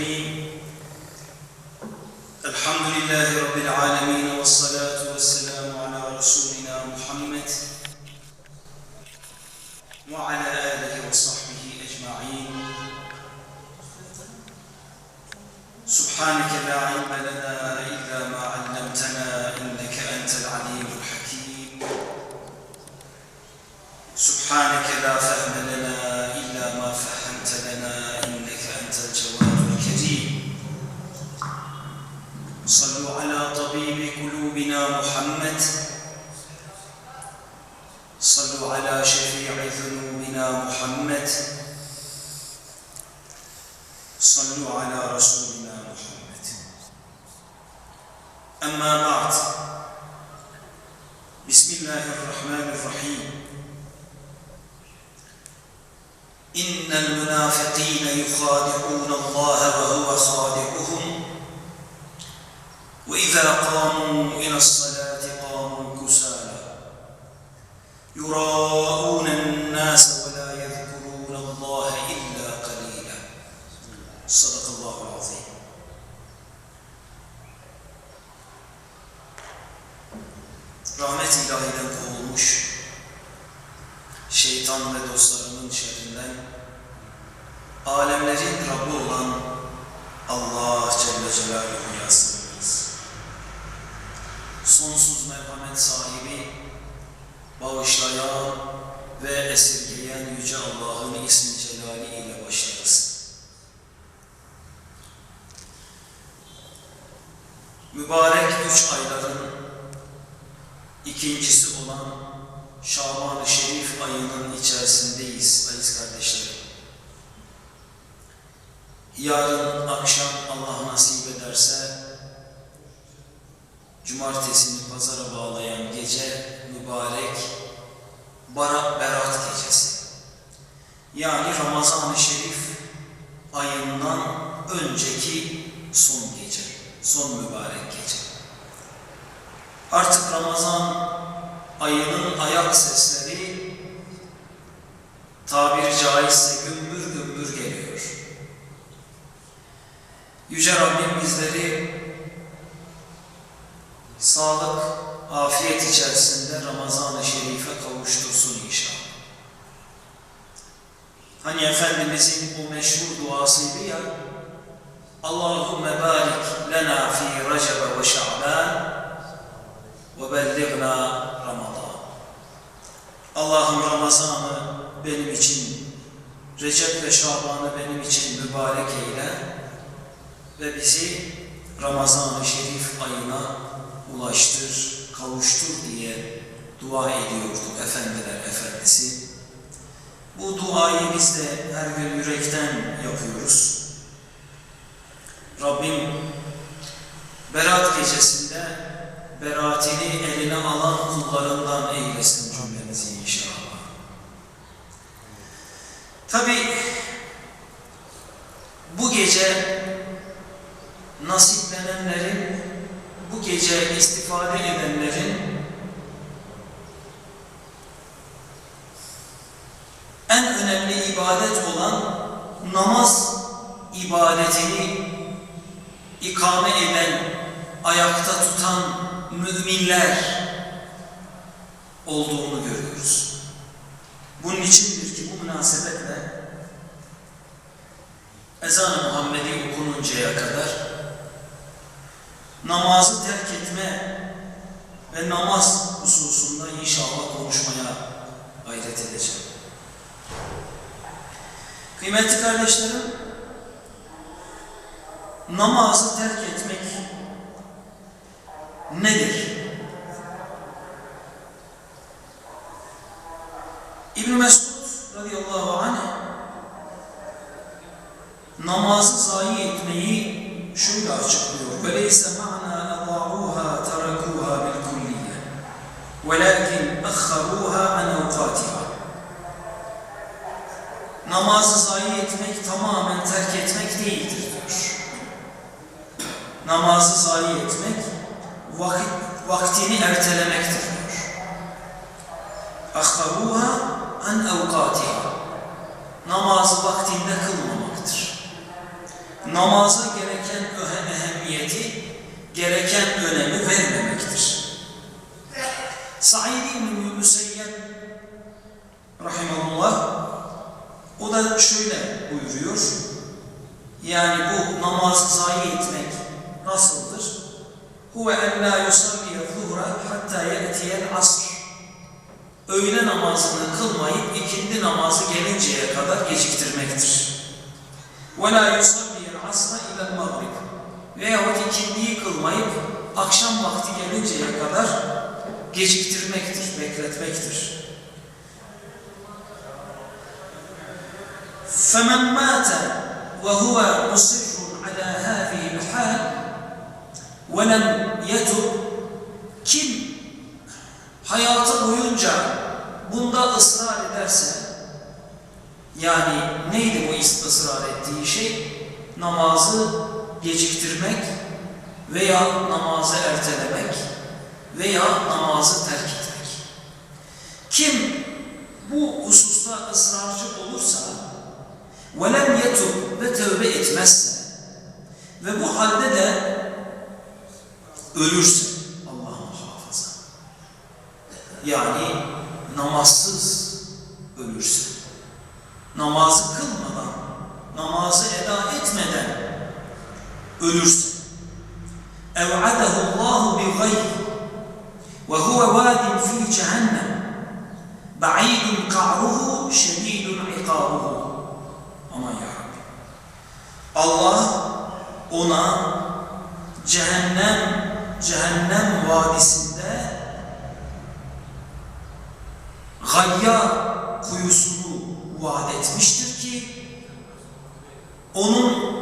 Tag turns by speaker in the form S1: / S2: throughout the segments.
S1: الرحيم الحمد لله رب العالمين والصلاة والسلام على رسولنا محمد وعلى آله وصحبه أجمعين. سبحانك لا علم لنا شفيع ذنوبنا محمد. صلوا على رسولنا محمد. أما بعد بسم الله الرحمن الرحيم. إن المنافقين يخادعون الله وهو خادعهم. وإذا قاموا إلى الصلاة يراءون الناس ولا يذكرون الله إلا قليلا صدق الله العظيم Rahmet ilahiden kovulmuş, şeytan ve dostlarının şerrinden, alemlerin Rabbi olan Allah Celle Celaluhu'ya sığınırız. Sonsuz merhamet sahibi, bağışlayan ve esirgeyen Yüce Allah'ın ismi celali ile başlarız. Mübarek üç ayların ikincisi olan Şaban-ı Şerif ayının içerisindeyiz aziz kardeşlerim. Yarın akşam Allah nasip ederse Cumartesini pazara bağlayan gece mübarek Barat Berat gecesi. Yani Ramazan-ı Şerif ayından önceki son gece, son mübarek gece. Artık Ramazan ayının ayak sesleri tabiri caizse gümbür gümbür geliyor. Yüce Rabbim bizleri sağlık, afiyet içerisinde Ramazan-ı Şerif'e kavuştursun inşallah. Hani Efendimizin o meşhur duasıydı ya, Allahümme barik lena fi Recebe ve Şa'ban ve bellighna Ramazan. Allah'ım Ramazan'ı benim için, Recep ve Şaban'ı benim için mübarek eyle ve bizi Ramazan-ı Şerif ayına ulaştır, kavuştur diye dua ediyorduk Efendiler Efendisi. Bu duayı biz de her gün yürekten yapıyoruz. Rabbim Berat gecesinde beratini eline alan kullarından eylesin cümlemizi inşallah. Tabi bu gece nasiplenenlerin bu gece istifade edenlerin en önemli ibadet olan namaz ibadetini ikame eden, ayakta tutan müminler olduğunu görüyoruz. Bunun içindir ki bu münasebetle ezan-ı Muhammedi okununcaya kadar namazı terk etme ve namaz hususunda inşallah konuşmaya gayret edeceğim. Kıymetli kardeşlerim, namazı terk etmek nedir? İbn Mesud radıyallahu anh namazı zayi etmeyi şöyle açıklıyor. Öyleyse Namazı zayi etmek vakit, vaktini ertelemektir diyor. أَخَّرُوهَا عَنْ أَوْقَاتِهَا Namazı vaktinde kılmamaktır. namaza gereken öhe- ehemmiyeti, gereken önemi vermemektir. Said İbn-i Müseyyep Rahimullah o da şöyle buyuruyor. Yani bu namazı zayi etmek nasıldır? Huve en la yusalliye zuhra hatta ye'tiyel asr. Öğle namazını kılmayıp ikindi namazı gelinceye kadar geciktirmektir. Ve la yusalliyel asra ilel maghrib. Veyahut ikindiyi kılmayıp akşam vakti gelinceye kadar geciktirmektir, bekletmektir. فمن مات وهو مصر على هذه الحال ولم يتب kim hayatı boyunca bunda ısrar ederse yani neydi bu is- ısrar ettiği şey? Namazı geciktirmek veya namazı ertelemek veya namazı terk etmek. Kim bu hususta ısrarcı olursa وَلَمْ يَتُبْ ve tövbe etmezse ve bu halde de ölürse Allah muhafaza yani namazsız ölürse namazı kılmadan namazı eda etmeden ölürse اَوْعَدَهُ اللّٰهُ بِغَيْرِ وَهُوَ وَادٍ فِي جَهَنَّمْ بَعِيدٌ قَعْرُهُ شَدِيدٌ عِقَابُهُ Aman ya Rabbi. Allah ona cehennem cehennem vadisinde gayya kuyusunu vaat etmiştir ki onun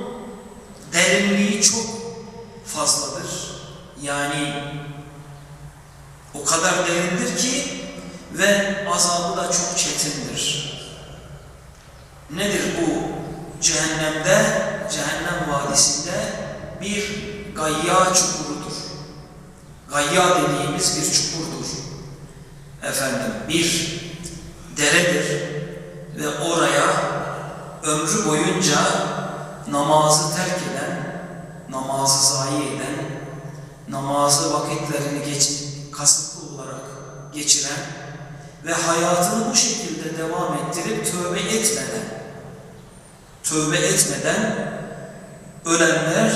S1: derinliği çok fazladır. Yani o kadar derindir ki ve azabı da çok çetindir. Nedir bu? Cehennemde, cehennem vadisinde bir gayya çukurudur. Gayya dediğimiz bir çukurdur. Efendim bir deredir ve oraya ömrü boyunca namazı terk eden, namazı zayi eden, namazı vakitlerini geç, kasıtlı olarak geçiren ve hayatını bu şekilde devam ettirip tövbe etmeden, tövbe etmeden ölenler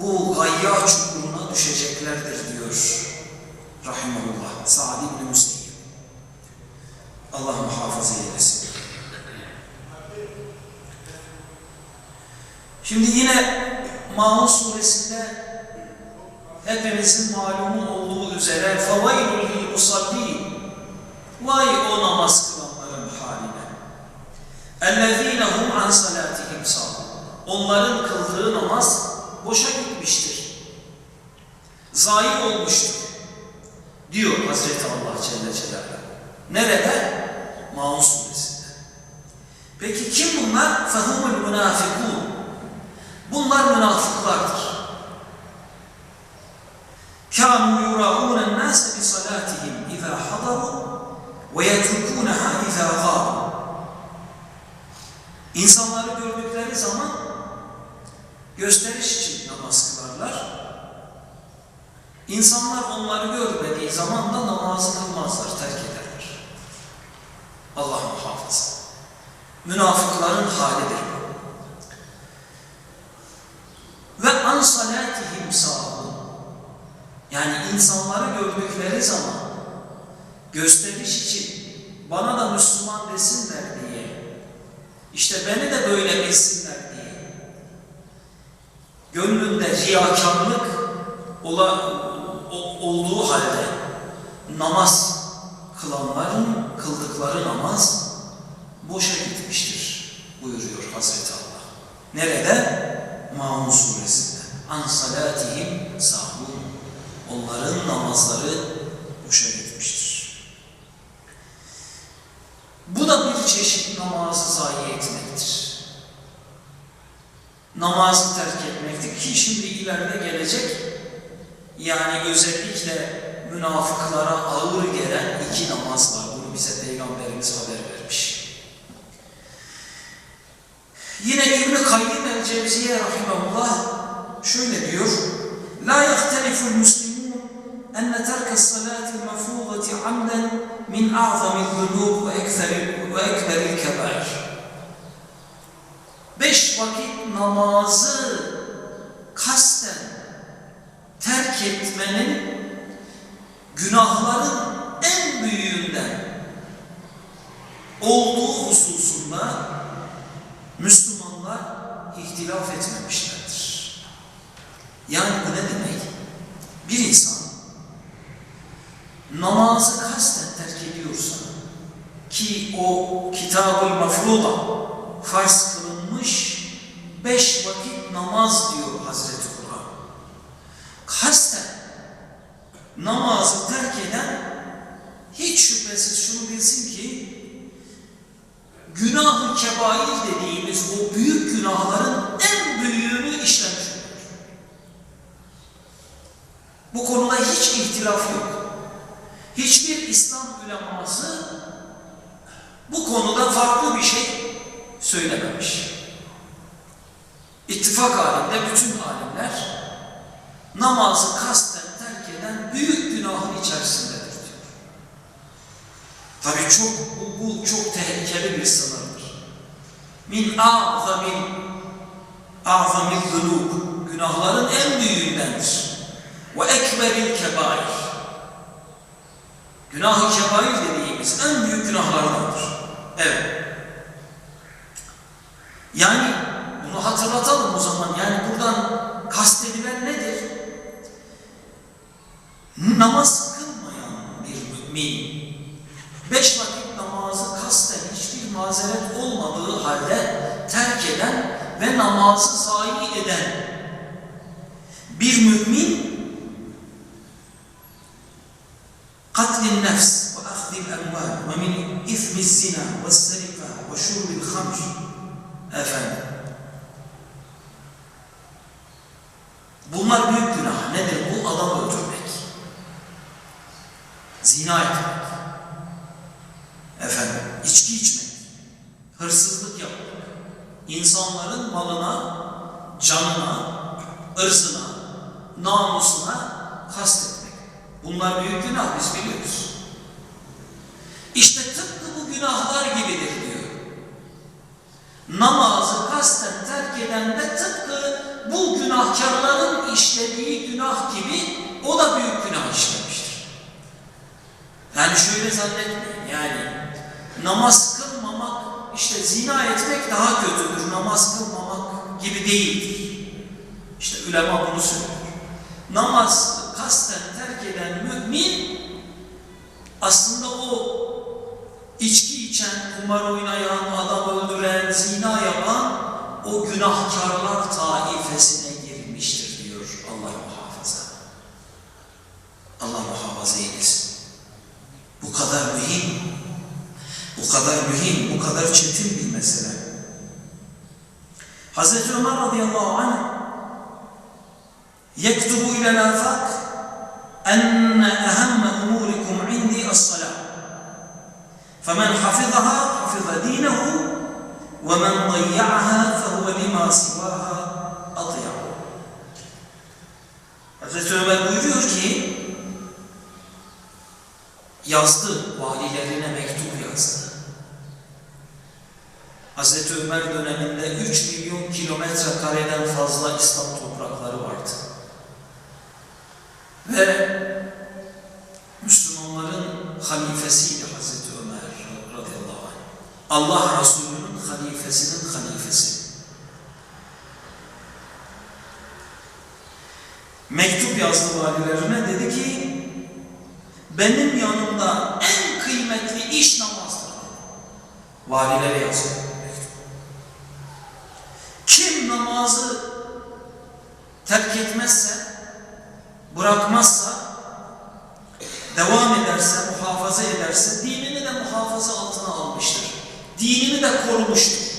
S1: bu gayya çukuruna düşeceklerdir diyor. Rahimullah. Sa'd ibn Müseyyib. Allah muhafaza eylesin. Şimdi yine Maun suresinde hepimizin malumu olduğu üzere فَوَيْلُ لِلْمُصَلِّينَ Vay o namaz kılanların haline. اَلَّذ۪ينَ هُمْ عَنْ صَلَاتِهِمْ سَالُونَ Onların kıldığı namaz boşa gitmiştir. zayi olmuştur. Diyor Hazreti Allah Celle Celaluhu. Nerede? Maun suresinde. Peki kim bunlar? Fahumul münafikun. Bunlar münafıklardır. Kâmu yurâûnen nâse bi salâtihim izâ hadarû ve yetrukûnehâ izâ gâbû. İnsanları gördükleri zaman gösteriş İnsanlar onları görmediği zaman da namazı kılmazlar, terk ederler. Allah muhafaza. Münafıkların halidir. Ve an salatihim sahun. Yani insanları gördükleri zaman gösteriş için bana da Müslüman desinler diye, işte beni de böyle bilsinler diye, gönlünde riyakarlık ola, o- olduğu halde namaz kılanların kıldıkları namaz boşa gitmiştir buyuruyor Hazreti Allah. Nerede? Maun suresinde. An salatihim sahun. Onların namazları boşa gitmiştir. Bu da bir çeşit namazı zayi etmektir. Namazı terk etmektir ki şimdi ileride gelecek yani özellikle münafıklara ağır gelen iki namaz var. Bunu bize Peygamberimiz haber vermiş. Yine İbn-i Kayyim el-Cevziye rahimahullah şöyle diyor. La yahtelifu el-muslimun enne terke salati mefrudati amden min a'zami zunub ve ekberil kebair. Beş vakit namazı kasten terk etmenin günahların en büyüğünden olduğu hususunda Müslümanlar ihtilaf etmemişlerdir. Yani bu ne demek? Bir insan namazı kasten terk ediyorsa ki o kitab-ı mafruda farz kılınmış beş vakit namaz diyor Hazreti Kur'an. Kasten namazı terk eden hiç şüphesiz şunu bilsin ki günah-ı kebair dediğimiz o büyük günahların en büyüğünü işlemiş olur. Bu konuda hiç ihtilaf yok. Hiçbir İslam uleması bu konuda farklı bir şey söylememiş. İttifak halinde bütün alimler namazı kasten terk eden büyük günahın içerisindedir diyor. Tabii çok bu, bu çok tehlikeli bir sınırdır. Min a'zamin a'zamil zunub günahların en büyüğündendir. Ve ekberil kebair Günah-ı kebair dediğimiz en büyük günahlardandır. Evet. Yani bunu hatırlatalım o zaman. Yani buradan kastedilen nedir? Namaz kılmayan bir mümin, Beş vakit namazı kasten hiçbir mazeret olmadığı halde terk eden ve namazı sahi eden bir mümin katlin nefs ve ahdil emval ve min ifmi zina ve serife ve şurbil hamr. Efendim günahkarların işlediği günah gibi o da büyük günah işlemiştir. Yani şöyle zannetmeyin yani namaz kılmamak işte zina etmek daha kötüdür. Namaz kılmamak gibi değildir. İşte ulema bunu söylüyor. Namaz kasten terk eden mümin aslında o içki içen, kumar oynayan, adam öldüren, zina yapan o günahkarlar Allah muhafaza eylesin. Bu kadar mühim, bu kadar mühim, bu kadar çetin bir mesele. Hazreti Ömer radıyallahu anh yektubu ile lafak enne ehemme umurikum indi as-salat. فمن حفظها حفظ دينه ومن ضيعها فهو لما سواها أضيع Hazreti Ömer buyuruyor yazdı, valilerine mektup yazdı. Hazreti Ömer döneminde 3 milyon kilometre kareden fazla İslam toprakları vardı. Ve Müslümanların halifesiydi Hazreti Ömer radıyallahu anh. Allah Resulü'nün halifesinin halifesi. Mektup yazdı valilerine dedi ki benim yanımda en kıymetli iş namazdır. Valilere mektup. Kim namazı terk etmezse, bırakmazsa, devam ederse, muhafaza ederse, dinini de muhafaza altına almıştır. Dinini de korumuştur.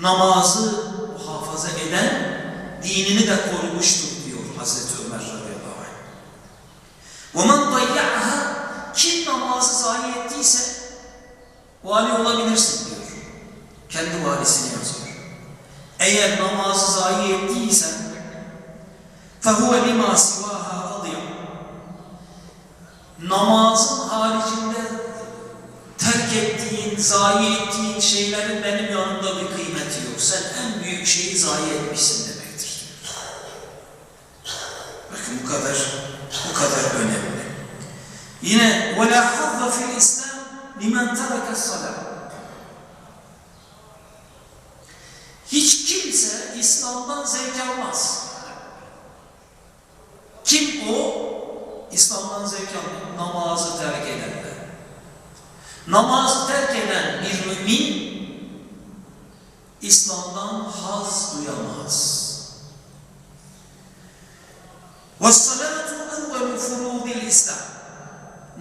S1: Namazı muhafaza eden, dinini de korumuştur فَهُوَ لِمَا سِوَاهَا أَضِيَمْ Namazın haricinde terk ettiğin, zayi ettiğin şeylerin benim yanımda bir kıymeti yok. Sen en büyük şeyi zayi etmişsin demektir. Bakın bu kadar, bu kadar önemli. Yine وَلَا حَظَّ فِي الْإِسْلَامِ لِمَنْ تَرَكَ الصَّلَاةِ Hiç kimse İslam'dan zevk almaz. Kim o? İslam'dan zevk almıyor. Namazı terk edenler. Namazı terk eden bir mümin İslam'dan haz duyamaz. وَالصَّلَاةُ اَوَّلُ فُرُوضِ الْاِسْلَامِ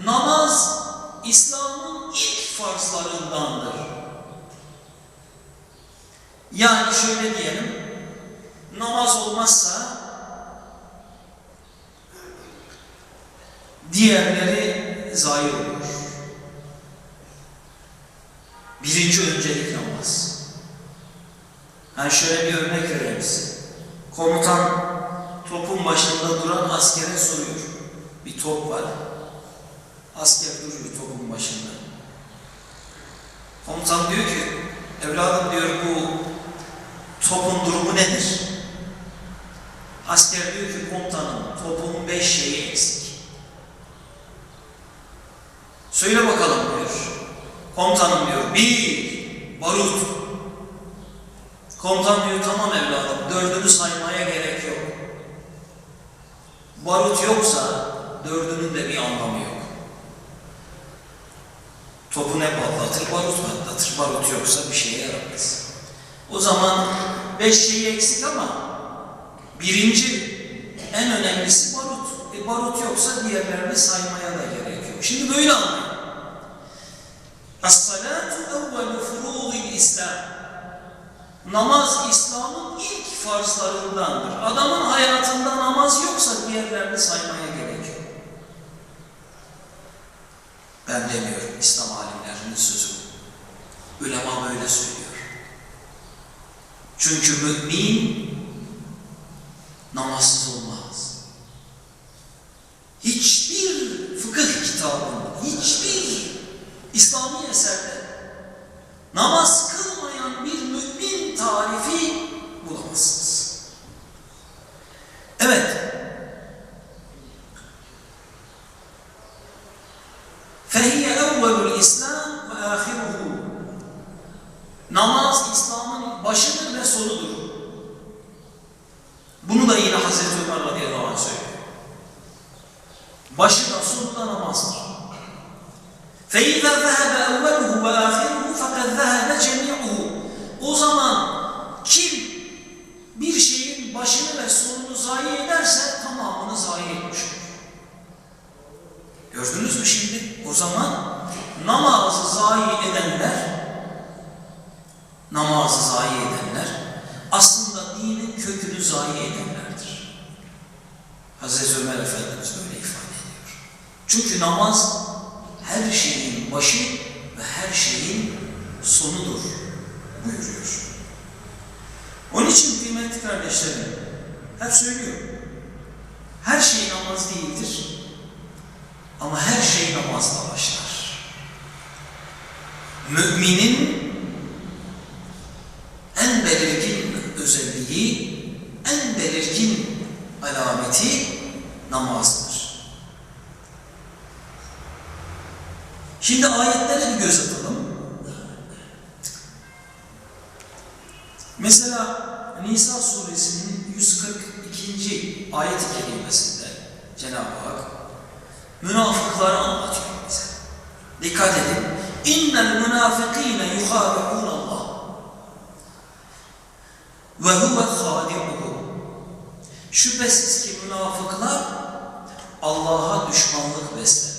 S1: Namaz İslam'ın ilk farzlarındandır. Yani şöyle diyelim, namaz olmazsa diğerleri zayi olur. Birinci öncelik namaz. Yani şöyle bir örnek vereyim size. Komutan topun başında duran askere soruyor. Bir top var. Asker duruyor topun başında. Komutan diyor ki, evladım diyor bu topun durumu nedir? Asker diyor ki komutanım topun beş şeyi eksik. Söyle bakalım diyor. Komutanım diyor bir barut. Komutan diyor tamam evladım dördünü saymaya gerek yok. Barut yoksa dördünün de bir anlamı yok. Topu ne patlatır? Barut patlatır. Barut yoksa bir şeye yaramaz. O zaman beş şeyi eksik ama birinci en önemlisi barut. E barut yoksa diğerlerini saymaya da gerek yok. Şimdi böyle anlayın. Es-salatu evvelu furûzil İslam. Namaz İslam'ın ilk farzlarındandır. Adamın hayatında namaz yoksa diğerlerini saymaya gerek yok. Ben demiyorum, İslam alimlerinin sözü bu. Ulema böyle söylüyor. Çünkü mümin namazsız olmaz. Hiçbir da yine Hazreti Ömer radıyallahu anh söylüyor. Başı da sonu da namazdır. فَاِذَا ذَهَبَ اَوَّلُهُ وَآخِرُهُ فَقَدْ ذَهَبَ جَمِيعُهُ O zaman Çünkü namaz her şeyin başı ve her şeyin sonudur buyuruyor. Onun için kıymetli kardeşlerim hep söylüyorum. Her şey namaz değildir. Ama her şey namazla başlar. Müminin en belirgin özelliği, en belirgin alameti namazdır. Şimdi ayetlere bir göz atalım. Mesela Nisa suresinin 142. ayet-i kerimesinde Cenab-ı Hak münafıkları anlatıyor bize. Dikkat edin. İnnel münafıkîne yuhâbi'ûn Allah ve huve hâdi'uhum. Şüphesiz ki münafıklar Allah'a düşmanlık beslerler.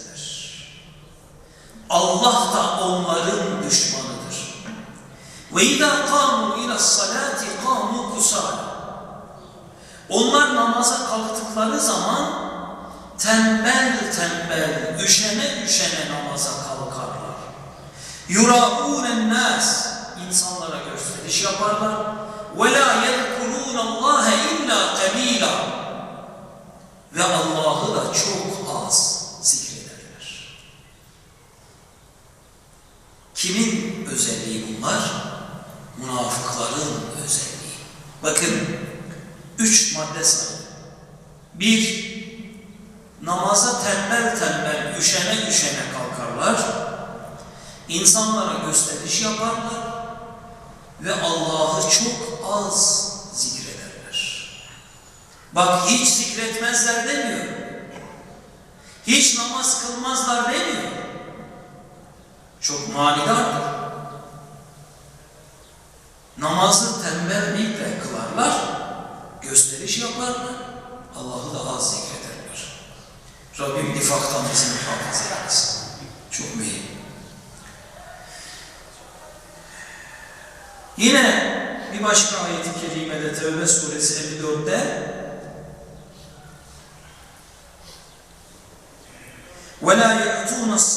S1: Allah da onların düşmanıdır. Ve izâ kâmû ila salâti kâmû kusâlâ. Onlar namaza kalktıkları zaman tembel tembel, üşene üşene namaza kalkarlar. Yurâûnen nâs, insanlara gösteriş yaparlar. وَلَا يَذْكُرُونَ اللّٰهَ اِلَّا قَلِيلًا Ve Allah'ı da çok az Kimin özelliği bunlar? Münafıkların özelliği. Bakın, üç madde sayın. Bir, namaza tembel tembel, üşene üşene kalkarlar. İnsanlara gösteriş yaparlar ve Allah'ı çok az zikrederler. Bak hiç zikretmezler demiyor. Hiç namaz kılmazlar demiyor Çok manidardır. Namazı tembellikle kılarlar, gösteriş yaparlar, Allah'ı da az zikrederler. Rabbim nifaktan bizi muhafaza eylesin. Çok mühim. Yine bir başka ayet-i kerimede Tevbe suresi 54'te وَلَا يَأْتُونَ الصَّلَاةَ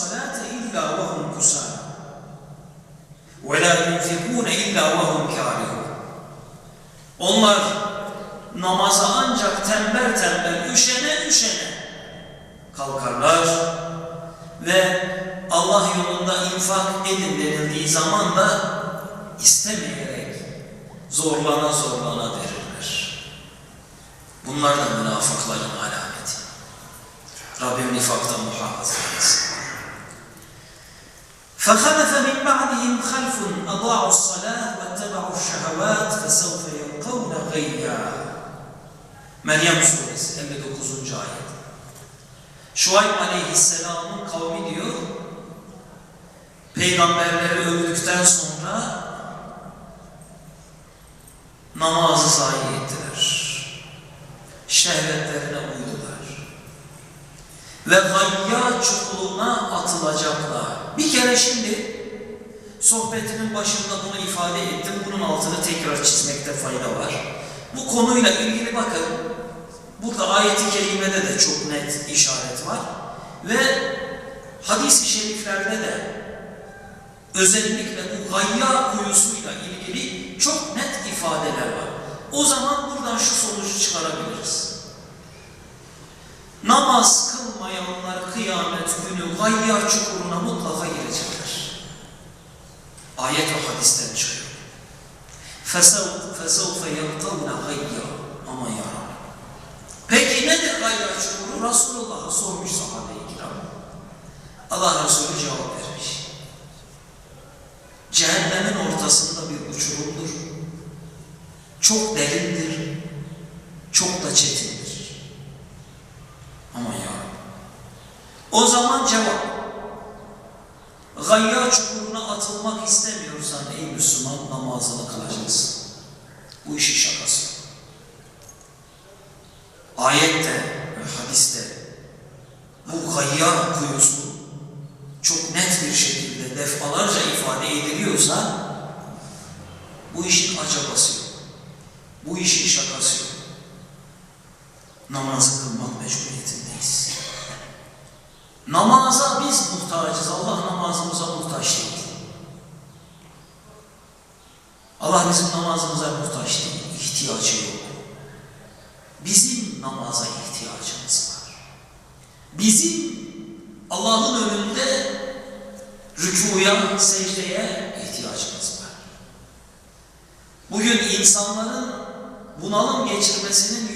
S1: Meryem suresi 59. ayet. Şuayb aleyhisselamın kavmi diyor, peygamberleri öldükten sonra namazı zayi ettiler. Şehvetlerine uydular. Ve gayya çukuruna atılacaklar. Bir kere şimdi sohbetimin başında bunu ifade ettim. Bunun altını tekrar çizmekte fayda var. Bu konuyla ilgili bakın, burada ayet-i kerimede de çok net işaret var. Ve hadis-i şeriflerde de özellikle bu gayya kuyusuyla ilgili çok net ifadeler var. O zaman buradan şu sonucu çıkarabiliriz. Namaz kılmayanlar kıyamet günü gayya çukuruna mutlaka girecekler. Ayet o hadisten çıkıyor. فَسَوْفَ يَلْقَوْنَ غَيَّا Aman ya Gayya çukuru? Resulullah'a sormuş sahabe-i kiram. Allah Resulü cevap vermiş. Cehennemin ortasında bir uçurumdur. Çok derindir. Çok da çetindir. Aman ya O zaman cevap. Gayya çukuruna atılmak istemiyorsan ey Müslüman namazını kılacaksın. Bu işin şakası. Ayette ve hadiste bu gayya kuyusu çok net bir şekilde defalarca ifade ediliyorsa bu işin acabası yok. Bu işin şakası yok. Namazı kılmak mecburiyetindeyiz. Namaza biz muhtacız. Allah namazımıza muhtaç değil. Allah bizim namazımıza muhtaç değil. İhtiyacı yok. Bizim namaza ihtiyacımız var. Bizim Allah'ın önünde rükuya, secdeye ihtiyacımız var. Bugün insanların bunalım geçirmesinin